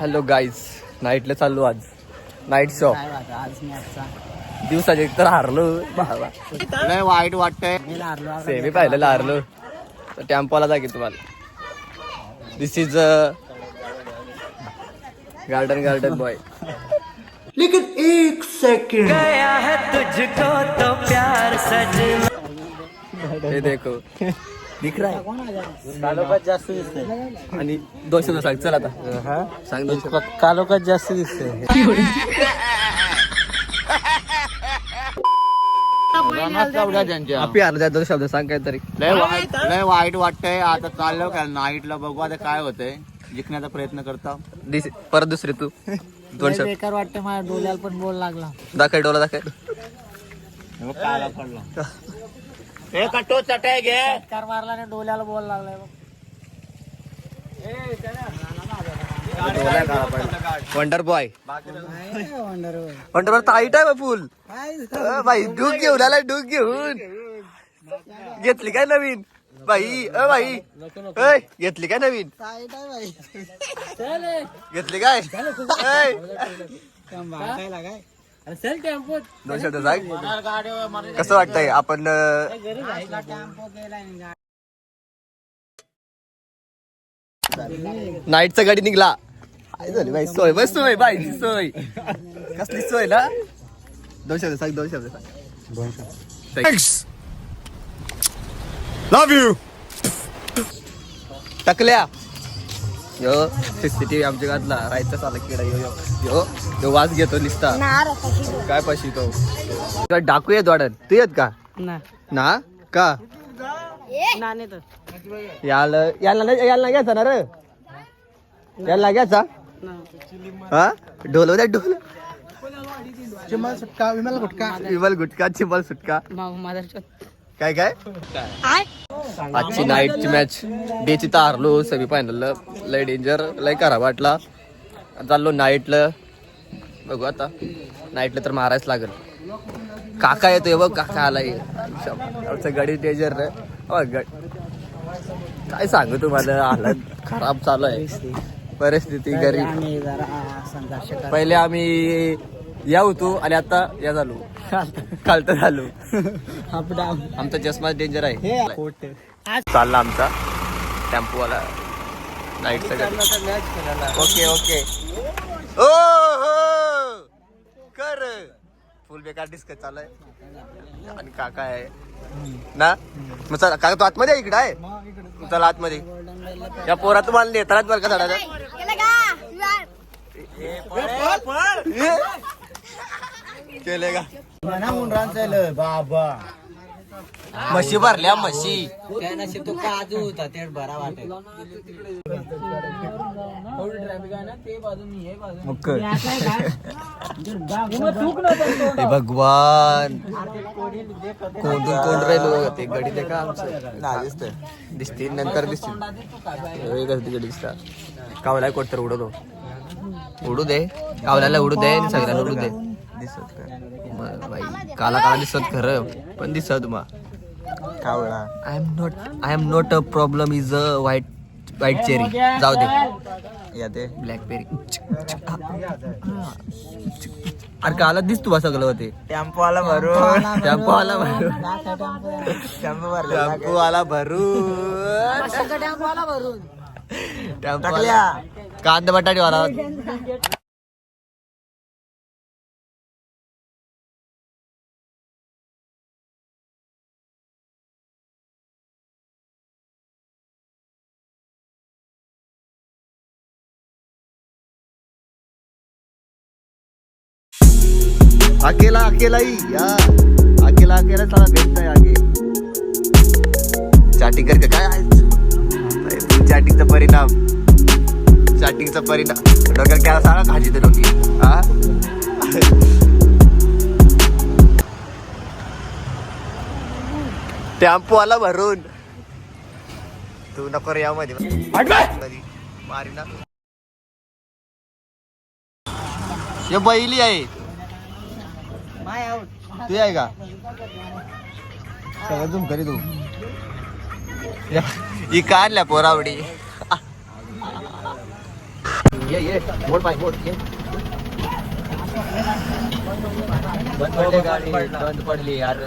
Hello guys नाईटला चाललो आज. नाईट शो काय वाटतं आज मी आजचा दिवसाचे एक तर हारलो लय वाईट वाटतंय. सेमी पाहिलेलं हारलो. तर टेम्पोला जा की तुम्हाला. This is garden garden boy लेकिन एक सेकंड हे देखो. दिख रहा है कालोखात जास्त दिसतंय. आणि दोन शब्द सांग चल आता. सांग दोन शब्द. कालोखात जास्त दिसतंय. त्यांच्या. आपी हारल्या दोन शब्द सांग काहीतरी. लय वाईट लय वाईट वाटतंय. आता चाललो काय नाईटला बघू आता काय होतंय. जिंकण्याचा प्रयत्न करता. दिस परत दुसरी तू. दोन शब्द. बेकार वाटतं माझ्या डोल्याला पण बोल लागला. दाखव डोला दाखव. काला पडला. हे कटो चटाय घे. कार मारला आणि डोल्याला बोल लागलाय बघ. वंडर बॉय काय. वंडर बॉय टाईट आहे बा फुल काय अ, बाई डूक घेऊन आलाय डूक घेऊन. घेतली काय नवीन? बाई अ बाई. ऐ, घेतली काय नवीन. घेतली काय? ऐ, भागायला काय दोन शब्द सांग कसं वाटतंय? आपण टेम्पो नाईटचा गाडी निघला. काय झाली बाई सोय बस सोय बाई सोय. कसली सोय ना? दोन शब्द सांग दोन शब्द सांग. दोन शब्द लव्ह यू टकल्या. यो सीसीटीव्ही आमच्या घातला राहायचं चालला किडा यो यो. यो यो वास घेतो निसता. काय पाशी तो का डाकू येत वाटत तू येत का? ना. ना? का? याला याला नाही- याला घ्यायचा ना रे? याला घ्यायचा? हा? ढोल द्या ढोल चिमल सुटका विमल गुटका. विमल गुटका चिमल सुटका. माझा काय काय? आजची नाईटची मॅच डेची तर हारलो सेमी फायनल लय डेंजर लय करा वाटला. चाललो नाईटला बघू आता. नाईटला तर मारायच लागेल. काका येतोय बघ काका आलाय. आमचं गाडी डेंजर रे. हो, ग- काय सांगू तुम्हाला हालत खराब चालू आहे. परिस्थिती गरीब. पहिले आम्ही या होतो आणि आता या झालो. खालत झालो. आमचा चष्मा डेंजर आहे. चालला आमचा टेम्पोवाला. नाईट सगळं ओके ओके ओ हो कर. फुल बेकार डिस्क चालू आहे आणि काका आहे. ना? मग चला काका तू आतमध्ये आहे इकडे आहे? चला आतमध्ये. या पोरा तुम्हाला नेत्रात बरं का झाडाचा केले का म्हणा बाबा म्हशी. भरल्या म्हशी तो काजू होता ते बरा वाटेल. हे भगवान. कोंडून कोंड राहिलो ते गडी ते का आमचं. ना दिसत दिसतील नंतर दिसतील वेगळंच गडी दिसतात कावला कोट तर उडवतो उडू दे. कावल्याला उडू दे आणि सगळ्याला उडू दे. दिसत बाई काला काला दिसत खरं पण दिसत मग कावळा. I am not I am not a problem is a white white cherry जाऊ दे. या ते ब्लॅकबेरी अरे काला दिसतो बा सगळं होते टेम्पो आला भरून. टेम्पो आला भरून. टेम्पो टेम्पो आला भरून? टेम्पो आला कांदा बटाटे वाला अकेला अकेला ही या. अकेला अकेला साला भेटतोय आगे. चॅटिंग कर काय चॅटिंगचा परिणाम. चॅटिंगचा परिणाम. डोक्यात काय सांगा खाजी तर डोकी. हा टेम्पो आला भरून. तू नको रे यामध्ये. मारी ना हे बैली आहे. तू आहे का? सगळं झुम करी तू. ही काढल्या पोरावडी. बंद पडली अरे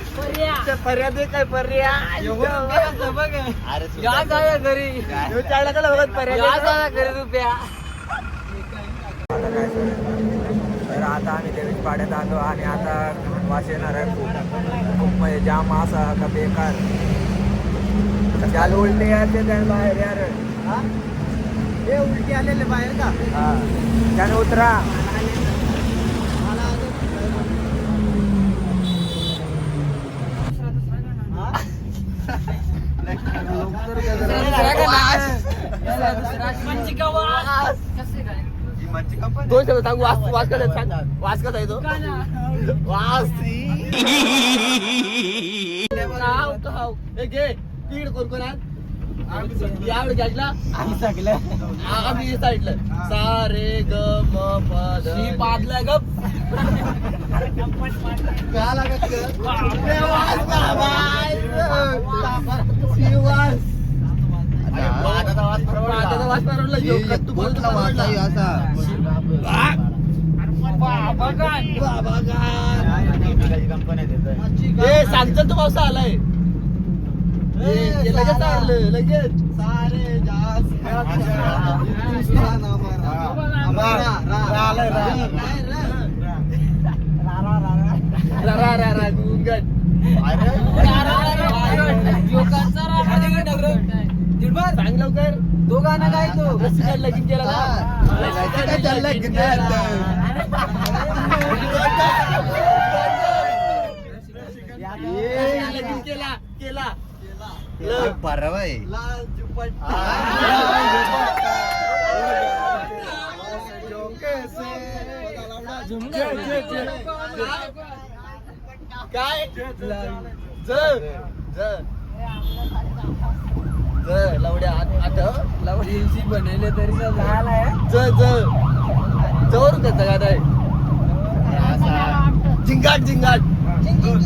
शपथ पर्या दे काय पर्या? अरे घरी. तू चाळला का बघत पर्या घरी रुपया. तर आता आम्ही देवीच पाड्यात आलो आणि आता वास येणार आहे खूप. खूप म्हणजे जाम असा का बेकार. ज्याला उलटे यायचे त्याने बाहेर यार. हे? उलटी आलेले बाहेर का? हा दोन शब्द सांगू वास वास कसा आहे? सांग. वास कसा आहे? तो? वास. खाऊ खाऊ ए घे. तीड कोण कोण आहे यावेळी घ्यायला. आम्ही सगळे आम्ही साईडला. सा रे ग म प ध ही पाडलं गप. का लागत ग? अरे वास बाबा. शिवास. अरे वादाचा वास. सांगतो तू पावसा आलाय लगेच आलं लगेच सारे रा रा रा रा गुंगट सांग लवकर दोघांना काय तो? रसिकात लगीन केला लगीन केला. केला परवा आहे काय? ज ज ज लवड्या आठ लवडीशी बनवले तरी तर ज ज जवरून त्याचा गादा आहे. झिंगाट झिंगाट जिंदगी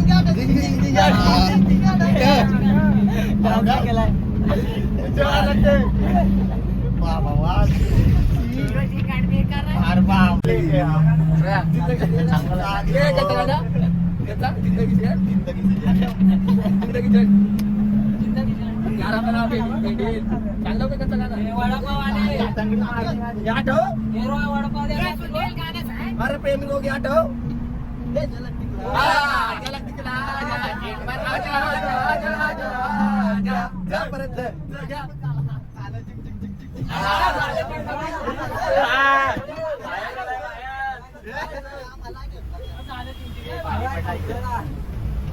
जिंदगी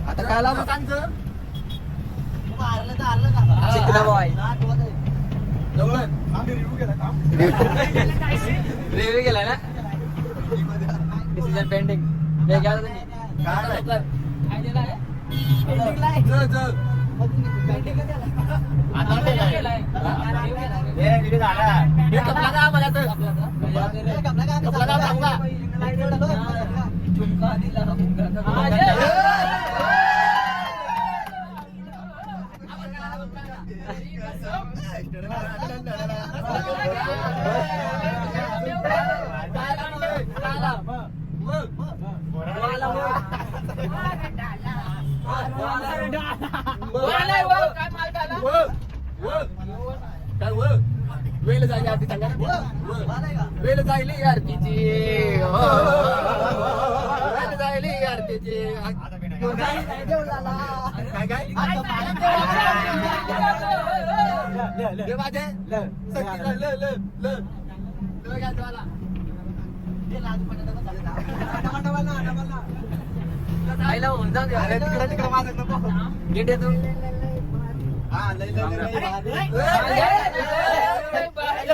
आता काय लावलं सांगचं चिकना बॉय रिव्ह्यू केलाय ना? डिसिजन पेंडिंग हे घ्या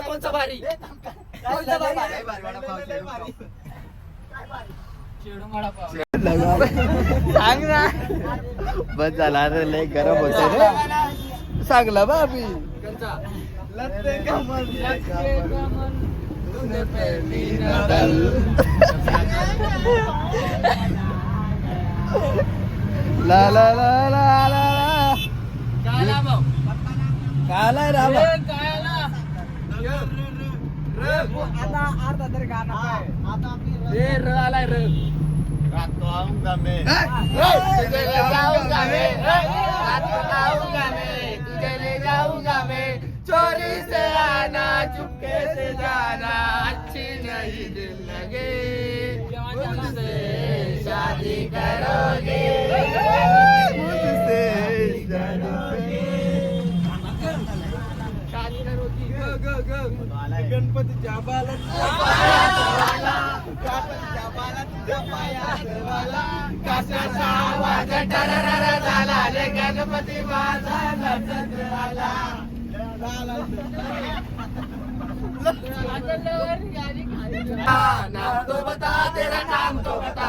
कोणचा भारी कोणचा भारी सांग ना बस झाला रे लय गरम होत रे सांगला बा कमल. ला ला ला ला ला ला कालाय राम आता अर्धा तरी गाणं? आता आपली रे र आलाय र रात को आऊंगा मैं तुझे ले जाऊंगा मैं चोरी से आना चुपके से जाना अच्छी नहीं दिल लगे मुझसे शादी करोगे गणपती ग ग ग गणपतीच्या बाला कशाचा आवाज टररर झाला रे गणपती माझा नजर आला नाम तो बता तेरा नाम तो बता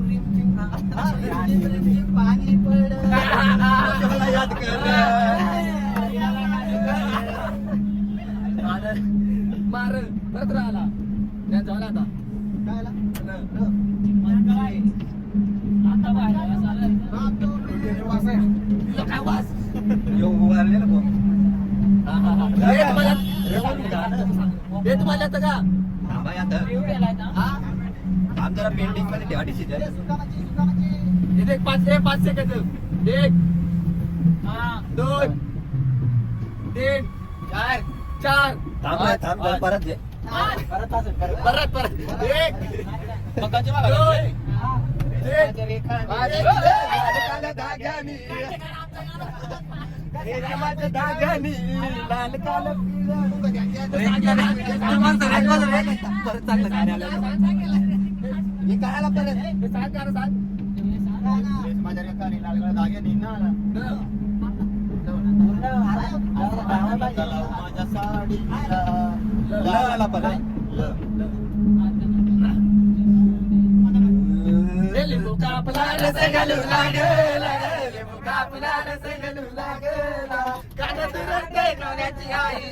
पाणी पड याद कर मार परत राहिला नाही झाला? आता तुझा काय वास हे तुम्हाला हे तुम्हाला येतं का हा आमच्या पेंटिंगमध्ये ठेवा डिसिजन इथे एक पाच रे पाच सेकंद एक दोन तीन चार चार थांब परत जे परत परत परत एक दोन तीन पाच परत चांगलं कार्यालय हे कळायला परत सांग माझ्या रेखाने लाल धाग्याने माझ्या साडीला लाला घालू लागल आई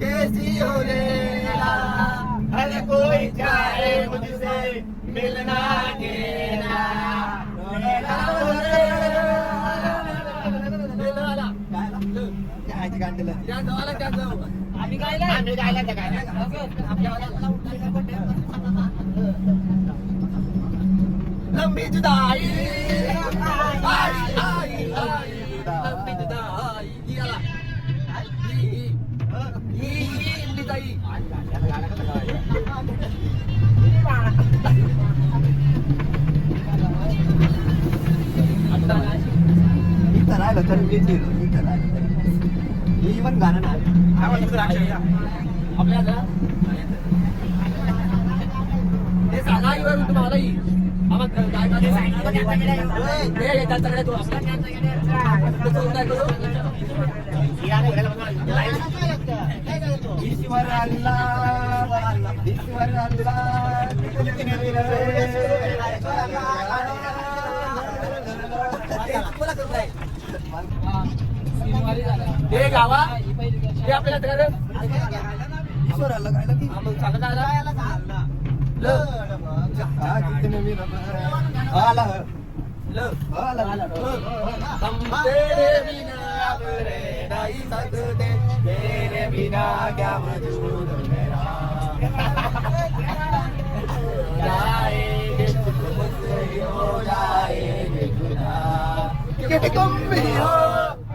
कैसी हो लेला हर कोई चाहे मुझसे मिलना देना आम्ही गायला आम्ही गायला त्या लंबी जुदाई खरं मी ठेवलं इथं आलं. हे पण गाणं नाही हे गावा हे आपल्याला तिकडे ईश्वर अल्लाह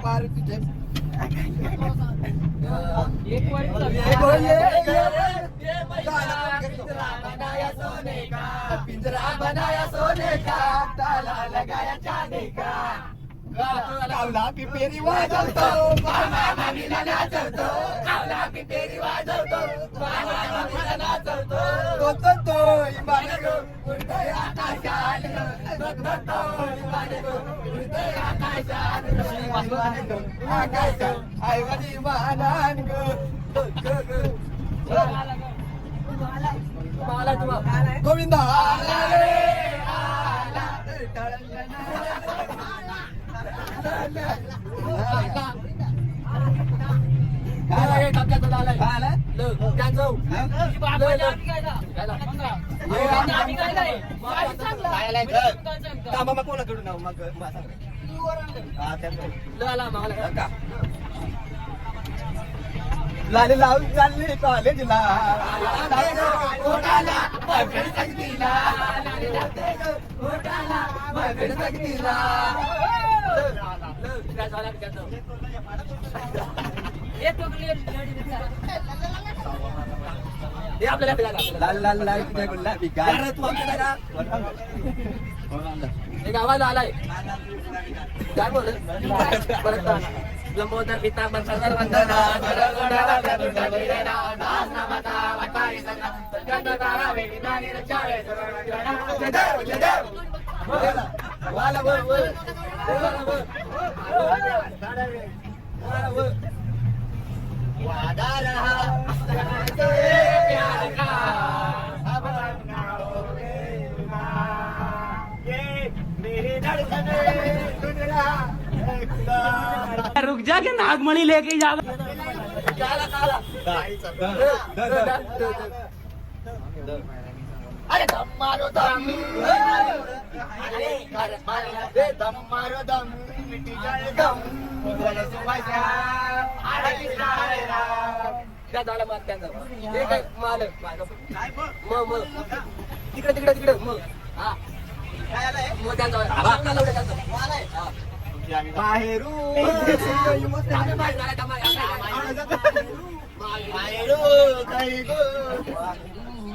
पार तुझे पिंजरा बनाया सोने का ताला लगाया चांदी का कावला पिपेरी वाजवतो मामीला नाचवतो कावला पिपेरी वाजवतो मामा मामीला नाचवतो तो तो तो गोविंदा आला रे आला मग मग लाले लावून चालले कॉलेजला ओटाला ओटाला boyfriend संगतीला. लाल लाल लाल तुझ्या गुलाबी गाल. गावाला आलाय. काय बोल परत लंबोदर पिता बंधना वंदना अब ना होगा ये मेरी धड़कन तुझरा रुक जा के नागमणि लेके जा. अरे दम मारो दम. अरे कर मारो रे दम मारो दम. मिटी जाए दम. बोले सुभाषा अरे किनारे त्या झाला मार त्यांचा. हे काय माल? मग मग? तिकडे तिकडे तिकडे मग हा. मग त्यांचा. बांगला लावलं त्यांचं. हा. बाहेरू आम्ही बाहेर झाला का मार? बाहेरू काही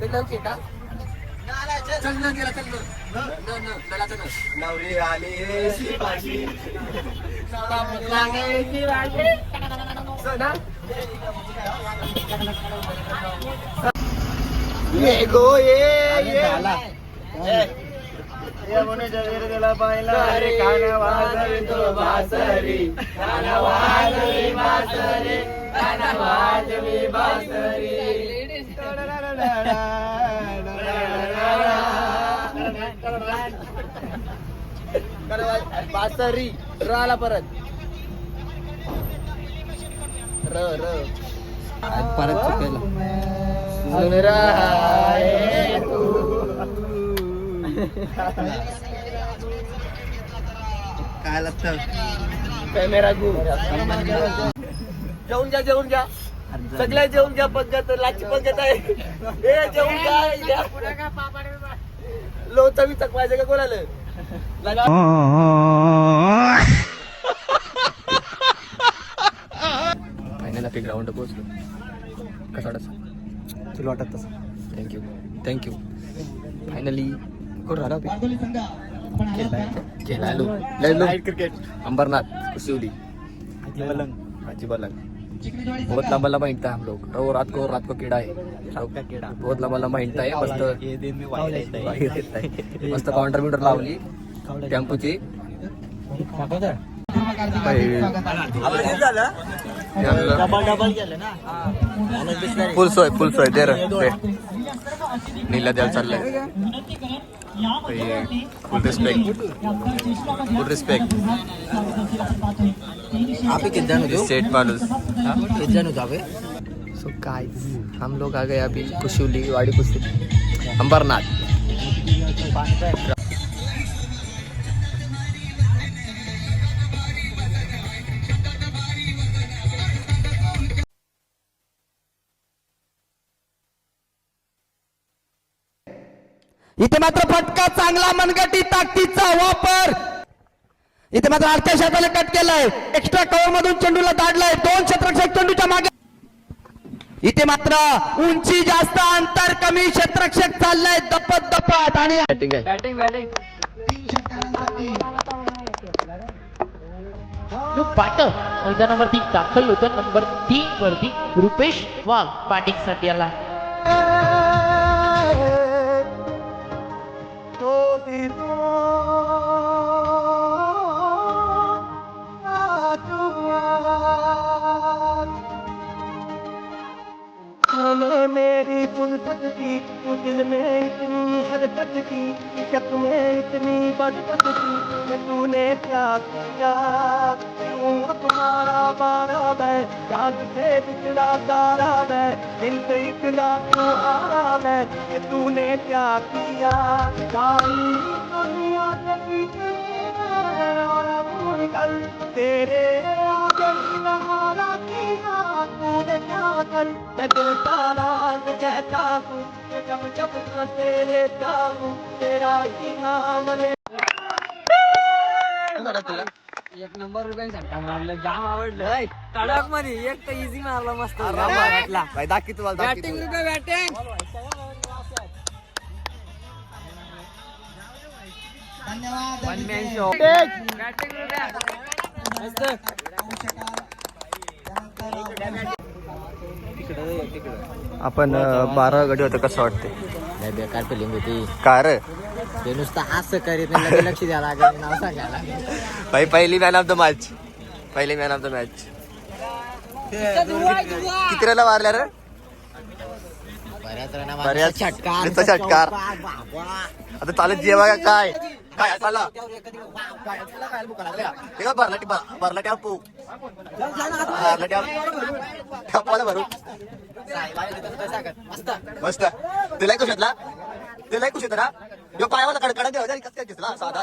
ते नऊशे का? चल न गेला चल न. न, न, नळाचं न. नवरी आली शिपाशी स ना? ये गो ये ये. यमुनेच्या विरदेला पाहिला. रे काना वाजवी तो बासरी काना वाजवी बासरी काना वाजवी बासरी बासरी परत. र र. परत काय लागतं? कॅमेरा गु जेवून घ्या जेवून घ्या. सगळ्या जेवून घ्या पंगत लाची पंगत आहे ए जेवून घ्या लोचा बी चकवायचं का कोणाला? फायनल आपली ग्राउंड पोहोचलो. कसा वाटत तुला वाटत तसं थँक्यू थँक्यू फायनली कुठं राहिला खेळायलो. लयलो क्रिकेट अंबरनाथ कुशिवली हाजी बलंग बहुत लंबा लंबा हिंडता है हम लोग. और रात को रात को कीड़ा है। कीड़ा. बहुत लंबा लंबा हिंडता है मस्त बाहेर येत आहे. मस्त काउंटर बिउंटर लावली. टेम्पोची. डबल केलं ना? फुल सोय फुल सोय. दे रे दे. नीला द्यायला चाललंय. फुल रिस्पेक्ट फुल रिस्पेक्ट आप कितना सेठ माणूस कितना जावे सो गाइस हम लोग आ गए अभी कुशुली वाड़ी कुशुली अंबरनाथ। इथे मात्र फटका चांगला मनगटी ताकदीचा वापर! इथे मात्र अर्ध्या शतकाने कट केलाय. एक्स्ट्रा कव्हर मधून चेंडूला दाडलाय. दोन क्षेत्ररक्षक चेंडूच्या मागे. इथे मात्र उंची जास्त अंतर कमी क्षेत्ररक्षक चाललाय. दपत दपत आणि बॅटिंग आहे. पाट मैदानावरती दाखल होतं नंबर तीन वरती रुपेश वाघ बॅटिंगसाठी आला. दिल में इतनी हरकत की शक में इतनी बरकत की? तूने प्यार किया, क्यों तुम्हारा बारा मैं? याद से बिछड़ा तारा मैं, दिल से इतना क्यों हारा मैं, कि तूने क्या किया? सारी दुनिया तेरे आगे नहारा तूने क्या कर मैं दिल कहता हूँ जब जब लेता हूँ तेरा ही नाम ले एक नंबर रुपयांसाठी मारलं जाम आवडलं. कडकमध्ये एक तर इझी मारला मस्त. दाखी तुम्हाला बॅटिंग रुपये बॅटिंग आपण बारा गडी होतं कसं वाटते नाही बेकार फिलिंग होती. का रे? ते नुसतं असं करीत नाही लगे लक्ष द्यायला लागेल नाव सांगायला भाई पहिली मॅन ऑफ द मॅच पहिली मॅन ऑफ द मॅच किती रनला मारल्या रे? बऱ्याच नुसता षटकार. आता चालत जेवा का काय काय चालला हे का भरला भरला टॅपू भरला टॅप टॅपवाला भरू मस्त तुला कुश येतला तुला कुश येतं ना यो पायावाला कडकडा देवा कसं काय घेतला साधा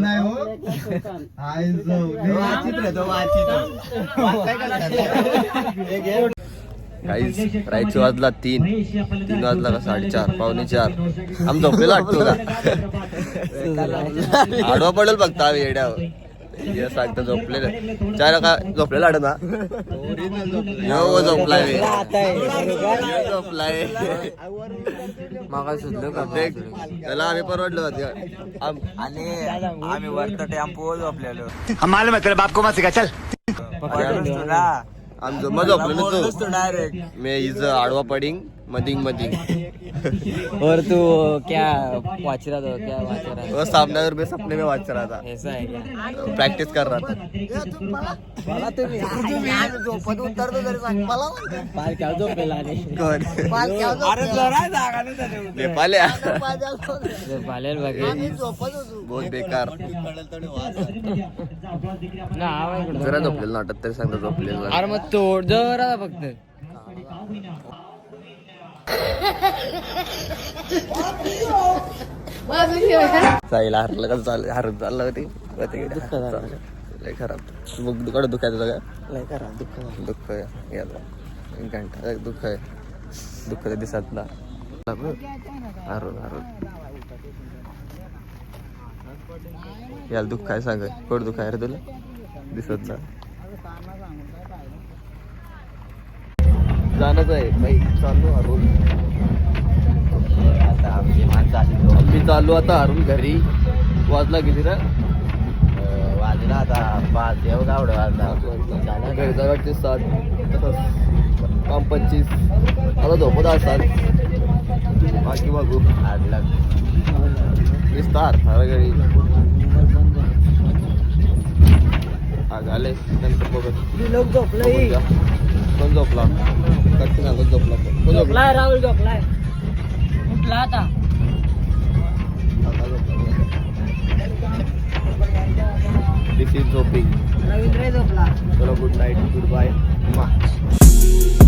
नाही हो. आय काहीच वाजला तीन. तीन वाजला का साडेचार? पावणे चार. आम झोपलेला वाटतो का आडवा पडेल बघता आम्ही येड्यावर. हे सांगता झोपलेलं चार का झोपलेला आड ना? यो झोपलाय झोपलाय. मागा सुद्धा त्याला आम्ही परवडलो आणि आम्ही वरत टेम्पो झोपलेलो. मालूम आहे तेरे बाप को मत सिखा चल. तुला आम झो- मग झोपलो ना तू. डायरेक्ट मी इज आडवा पडिंग. मधिंग मधिंग और तू क्या वाच रहा था? क्या वाच रहा था? वो सामने में सपने में वाच रहा था. ऐसा है क्या? प्रैक्टिस कर रहा था. पाल क्या झोपेला आणि कौन नेपाल है पालेल बघे बहुत बेकार. ना आवा इकडं. जरा झोपलेलं नाटक तरी सांगता झोपलेलं. अरे मग तोड जरा फक्त. हरलं का चाल हरत चाललं होती. लय खराब. मग दुकान दुखायचं सगळं लय करा दुःख दुःख आहे. याला एक घंटा. दुःख आहे. दुःख ते दिसत ना. हरून हरून याला दुःख आहे सांग. कोण दुःख आहे रे तुला? दिसत ना जाणच आहे. बाई चालू हरून आता आमची माणसं आली. आम्ही चालू आता हरून घरी. वाजला किती रे? वाजला आता पाच. येऊ गावडं वाजला. घरी जागा वाटते सात. तसंच काम पंचवीस. आता झोपत असतात बाकी बघू. आठ लाख विस्तार सारा घरी. आग आले नंतर बघत. लोक झोपले बघूया. कोण झोपला कट्टी सांगून झोपला कोण? कोण झोपला राहुल झोपलाय उठला आता आता झोपला. This is झोपिंग रवींद्र झोपला चलो गुड नाईट गुड बाय